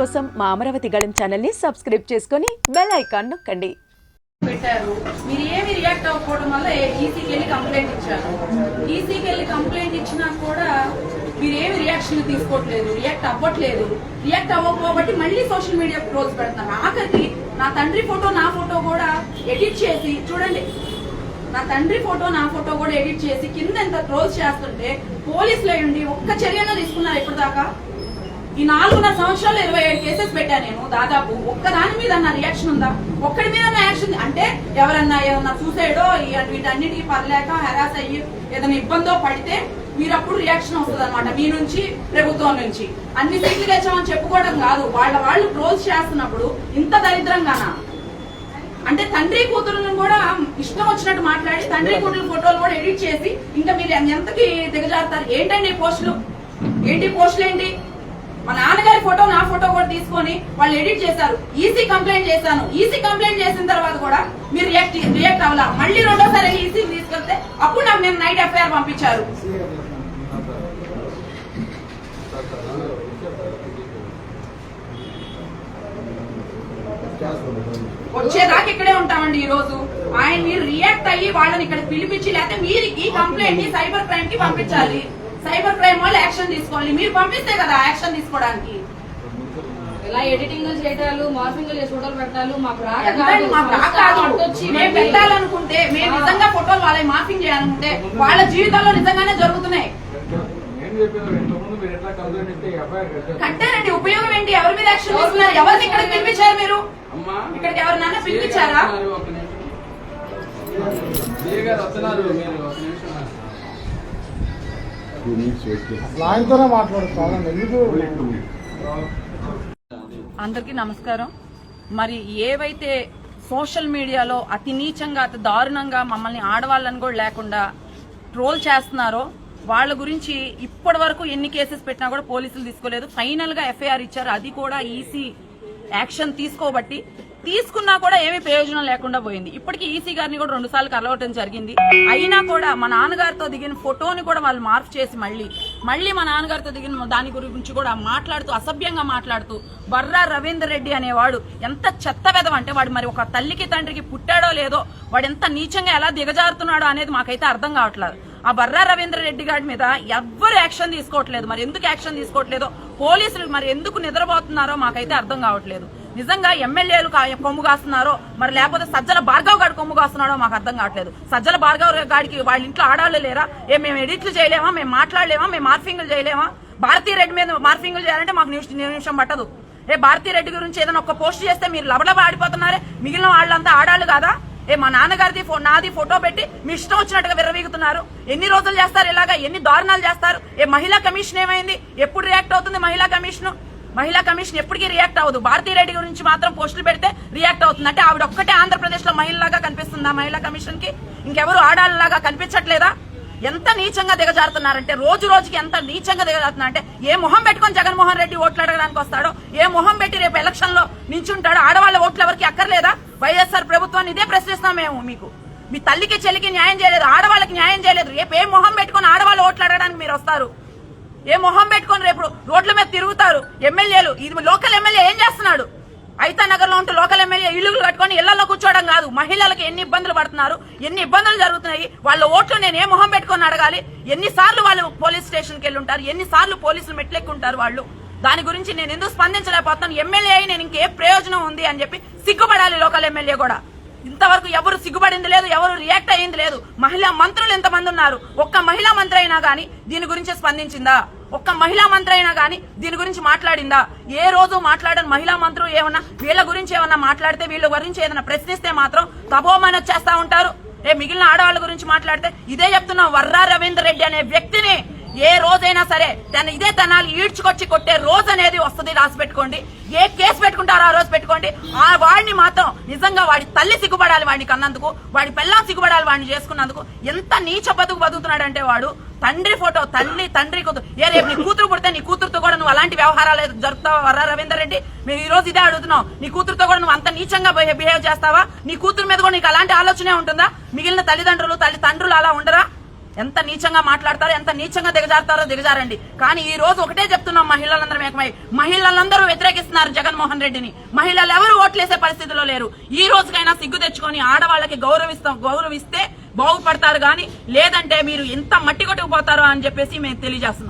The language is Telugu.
కోసం మా అమరావతి గళం ఛానల్ని సబ్స్క్రైబ్ చేసుకొని బెల్ ఐకాన్ నొక్కండి. పెట్టారు. మీరు ఏమి రియాక్ట్ అవ్వకపోవడం వల్ల ఈసీకి వెళ్ళి కంప్లైంట్ ఇచ్చారు? ఈసీకి వెళ్ళి కంప్లైంట్ ఇచ్చినా కూడా మీరు ఏమి రియాక్షన్ తీసుకోవట్లేదు రియాక్ట్ అవ్వట్లేదు. రియాక్ట్ అవ్వకపోబట్టి మళ్ళీ సోషల్ మీడియా ట్రోల్స్ పెడుతున్నారు ఆఖరికి నా తండ్రి ఫోటో నా ఫోటో కూడా ఎడిట్ చేసి చూడండి. నా తండ్రి ఫోటో నా ఫోటో కూడా ఎడిట్ చేసి కింద ఎంత క్లోజ్ చేస్తుంటే పోలీసులు అయ్యండి ఒక్క చర్యన తీసుకున్నారు ఇప్పటిదాకా. ఈ నాలుగున్నర సంవత్సరాలు ఇరవై ఏడు కేసెస్ పెట్టా నేను దాదాపు. ఒక్క దాని మీద నా రియాక్షన్ ఉందా? ఒక్కడి మీద నా యాక్షన్ అంటే ఎవరన్నా ఏమన్నా సూసైడో వీటన్నిటికీ పర్లేక హెరాస్ అయ్యి ఏదైనా ఇబ్బందో పడితే మీరు అప్పుడు రియాక్షన్ వస్తుంది అనమాట మీ నుంచి ప్రభుత్వం నుంచి. అన్ని సీట్లు గెలిచామని చెప్పుకోవడం కాదు. వాళ్ళ వాళ్ళు ట్రోల్స్ చేస్తున్నప్పుడు ఇంత దరిద్రంగానా? అంటే తండ్రి కూతురులను కూడా ఇష్టం వచ్చినట్టు మాట్లాడి తండ్రి కూతురు ఫోటోలు కూడా ఎడిట్ చేసి ఇంకా మీరు ఎంతకి దిగజారుతారు? ఏంటండి పోస్టులు? ఏంటి పోస్టులు ఏంటి మా నాన్నగారి ఫోటో నా ఫోటో కూడా తీసుకొని వాళ్ళు ఎడిట్ చేశారు. ఈసీ కంప్లైంట్ చేశాను. ఈసీ కంప్లైంట్ చేసిన తర్వాత కూడా మీరు రియాక్ట్ రియాక్ట్ అవ్వాలా? మళ్ళీ రెండోసారి ఈసీ తీసుకెళ్తే అప్పుడు నాకు నేను నైట్ ఎఫ్ఐఆర్ పంపించారు. వచ్చేదాకా ఇక్కడే ఉంటామండి ఈ రోజు ఆయన మీరు రియాక్ట్ అయ్యి వాళ్ళని ఇక్కడ పిలిపించి లేకపోతే మీరు ఈ కంప్లైంట్ని సైబర్ క్రైమ్కి పంపించాలి. సైబర్ క్రైమ్ వాళ్ళు యాక్షన్ తీసుకోవాలి. మీరు పంపిస్తే కదా యాక్షన్ తీసుకోవడానికి. ఇలా ఎడిటింగ్ చేయటాలు మార్ఫింగ్ ఫోటోలు పెట్టాలు మాకు కాదు. మేము పెట్టాలనుకుంటే మేము నిజంగా ఫోటోలు వాళ్ళ మార్పింగ్ చేయాలనుకుంటే వాళ్ళ జీవితాల్లో నిజంగానే జరుగుతున్నాయి. నేను చెప్పాను ఇంతకుముందు మీరు ఎట్లా కంప్లైంట్ ఇస్తే ఎఫ్ఐఆర్ కట్టారు కట్టారండి ఉపయోగం ఏంటి? ఎవరి మీద యాక్షన్ తీసుకున్నారు? ఎవరిని ఇక్కడికి పిలిపించారు మీరు? అమ్మా. ఇక్కడికి ఎవరినైనా పిలిపించారా? వస్తున్నారు, ఎందుకు అందరికీ నమస్కారం. మరి ఏవైతే సోషల్ మీడియాలో అతి నీచంగా అతి దారుణంగా మమ్మల్ని ఆడవాళ్ళని కూడా లేకుండా ట్రోల్ చేస్తున్నారో వాళ్ళ గురించి ఇప్పటి వరకు ఎన్ని కేసెస్ పెట్టినా కూడా పోలీసులు తీసుకోలేదు. ఫైనల్గా ఎఫ్ఐఆర్ ఇచ్చారు. అది కూడా ఈసీ యాక్షన్ తీసుకోబట్టి తీసుకున్నా కూడా ఏమీ ప్రయోజనం లేకుండా పోయింది. ఇప్పటికీ ఈసీ గారిని కూడా రెండు సార్లు కలవటం జరిగింది. అయినా కూడా మా నాన్నగారితో దిగిన ఫోటోని కూడా వాళ్ళు మార్పు చేసి మళ్ళీ మళ్ళీ మా నాన్నగారితో దిగిన దాని గురించి కూడా మాట్లాడుతూ అసభ్యంగా మాట్లాడుతూ బర్రా రవీందర్ రెడ్డి అనేవాడు ఎంత చెత్త వెదవ అంటే వాడు మరి ఒక తల్లికి తండ్రికి పుట్టాడో లేదో వాడు ఎంత నీచంగా ఎలా దిగజారుతున్నాడో అనేది మాకైతే అర్థం కావట్లేదు. ఆ బర్రా రవీంద్ర రెడ్డి గారి మీద ఎవ్వరు యాక్షన్ తీసుకోవట్లేదు. మరి ఎందుకు యాక్షన్ తీసుకోవట్లేదో? పోలీసులు మరి ఎందుకు నిద్రపోతున్నారో మాకైతే అర్థం కావట్లేదు. నిజంగా ఎమ్మెల్యేలు కా- కొమ్ము కాస్తున్నారో మరి లేకపోతే సజ్జల భార్గవ్ గారు కొమ్ము కాస్తున్నాడో మాకు అర్థం కావట్లేదు. సజ్జల భార్గవ్ గాడికి వాళ్ళ ఇంట్లో ఆడాళ్ళు లేరా? ఏ మేము ఎడిట్లు చేయలేమా? మేము మాట్లాడలేమా? మేము మార్ఫింగ్లు చేయలేమా? భారతీ రెడ్డి మీద మార్ఫింగ్లు చేయాలంటే మాకు నిమిషం నిమిషం పట్టదు. ఏ భారతీ రెడ్డి గురించి ఏదైనా ఒక పోస్ట్ చేస్తే మీరు లబలబ ఆడిపోతున్నారే? మిగిలిన వాళ్ళంతా ఆడాళ్ళు కాదా? ఏ మా నాన్నగారిది నాది ఫోటో పెట్టి మీ ఇష్టం వచ్చినట్టుగా విర్రవీగుతున్నారు. ఎన్ని రోజులు చేస్తారు ఇలాగా? ఎన్ని దారుణాలు చేస్తారు? ఏ మహిళా కమిషన్ ఏమైంది? ఎప్పుడు రియాక్ట్ అవుతుంది మహిళా కమిషన్? మహిళా కమిషన్ ఎప్పటికీ రియాక్ట్ అవ్వదు. భారతీ రెడ్డి గురించి మాత్రం పోస్టులు పెడితే రియాక్ట్ అవుతుంది. అంటే ఆవిడ ఒక్కటే ఆంధ్రప్రదేశ్లో మహిళలాగా కనిపిస్తుందా మహిళా కమిషన్కి ఇంకెవరు ఆడాలలాగా కనిపించట్లేదా? ఎంత నీచంగా దిగజారుతున్నారంటే రోజు రోజుకి ఎంత నీచంగా దిగజారుతున్నా అంటే ఏ మొహం పెట్టుకొని జగన్మోహన్ రెడ్డి ఓట్లు అడగడానికి వస్తాడో ఏ మొహం పెట్టి రేపు ఎలక్షన్లో నించుంటాడో ఆడవాళ్ళ ఓట్లు ఎవరికి అక్కర్లేదా? వైఎస్ఆర్ ప్రభుత్వాన్ని ఇదే ప్రశ్నిస్తాం మేము మీకు. మీ తల్లికి చెల్లికి న్యాయం చేయలేదు ఆడవాళ్ళకి న్యాయం చేయలేదు. రేపు ఏ మొహం పెట్టుకొని ఆడవాళ్ళ ఓట్లు అడగడానికి మీరు వస్తారు? ఏ మొహం పెట్టుకొని రేపు రోడ్ల మీద తిరుగుతారు ఎమ్మెల్యేలు. ఇది లోకల్ ఎమ్మెల్యే ఏం చేస్తున్నాడు? ఐతా నగర్లో ఉంటే లోకల్ ఎమ్మెల్యే ఇల్లులు కట్టుకొని ఇళ్ళలో కూర్చోవడం కాదు. మహిళలకు ఎన్ని ఇబ్బందులు పడుతున్నారు? ఎన్ని ఇబ్బందులు జరుగుతున్నాయి? వాళ్ళ ఓట్లు నేను ఏ మొహం పెట్టుకొని అడగాలి? ఎన్నిసార్లు వాళ్ళు పోలీస్ స్టేషన్కి వెళ్ళి ఉంటారు ఎన్నిసార్లు పోలీసులు మెట్లెక్కుంటారు వాళ్ళు? దాని గురించి నేను ఎందుకు స్పందించలేకపోతున్నాను? ఎమ్మెల్యే అయి నేను ఇంకే ప్రయోజనం ఉంది అని చెప్పి సిగ్గుపడాలి లోకల్ ఎమ్మెల్యే కూడా. ఇంతవరకు ఎవరు సిగ్గుపడింది లేదు ఎవరు రియాక్ట్ అయ్యింది లేదు. మహిళా మంత్రులు ఎంతమంది ఉన్నారు? ఒక్క మహిళా మంత్రి అయినా గానీ దీని గురించి స్పందించిందా? ఒక్క మహిళా మంత్రి అయినా కానీ దీని గురించి మాట్లాడిందా? ఏ రోజు మాట్లాడని మహిళా మంత్రులు ఏమన్నా వీళ్ళ గురించి ఏమన్నా మాట్లాడితే వీళ్ళ గురించి ఏదైనా ప్రశ్నిస్తే మాత్రం తపోమని వచ్చేస్తా ఉంటారు. ఏ మిగిలిన ఆడవాళ్ళ గురించి మాట్లాడితే ఇదే చెప్తున్నాం. వర్రా రవీందర్ రెడ్డి అనే వ్యక్తిని ఏ రోజైనా సరే తన ఇదే తనాలు ఈడ్చుకొచ్చి కొట్టే రోజు అనేది వస్తుంది రాసి పెట్టుకోండి ఏ కేసు పెట్టుకుంటారో ఆ రోజు పెట్టుకోండి. ఆ వాడిని మాత్రం నిజంగా వాడి తల్లి సిగ్గుపడాలి వాడిని కన్నందుకు వాడి పిల్లం సిగ్గుపడాలి వాడిని చేసుకున్నందుకు. ఎంత నీచ బతుకు బతుకుతున్నాడంటే వాడు. తండ్రి ఫోటో తల్లి తండ్రి కూతురు. ఏ రేపు నీ కూతురు పుడితే నీ కూతురుతో కూడా నువ్వు అలాంటి వ్యవహారాలు జరుపుతావా? వర్రా రవీందర్ రెడ్డి మేము ఈ రోజు ఇదే అడుగుతున్నావు నీ కూతురుతో కూడా నువ్వు అంత నీచంగా బిహేవ్ చేస్తావా? నీ కూతురు మీద కూడా నీకు అలాంటి ఆలోచనే ఉంటుందా? మిగిలిన తల్లిదండ్రులు తల్లి తండ్రులు అలా ఉండరా? ఎంత నీచంగా మాట్లాడతారో ఎంత నీచంగా దిగజారుతారో దిగజారండి. కానీ ఈ రోజు ఒకటే చెప్తున్నాం మహిళలందరం ఏకమై. మహిళలందరూ వ్యతిరేకిస్తున్నారు జగన్మోహన్ రెడ్డిని. మహిళలు ఎవరు ఓట్లేసే పరిస్థితిలో లేరు. ఈ రోజుకైనా సిగ్గు తెచ్చుకొని ఆడవాళ్ళకి గౌరవిస్తాం గౌరవిస్తే బాగుపడతారు కానీ లేదంటే మీరు ఎంత మట్టి కొట్టుకుపోతారో అని చెప్పేసి మేము తెలియజేస్తున్నాం.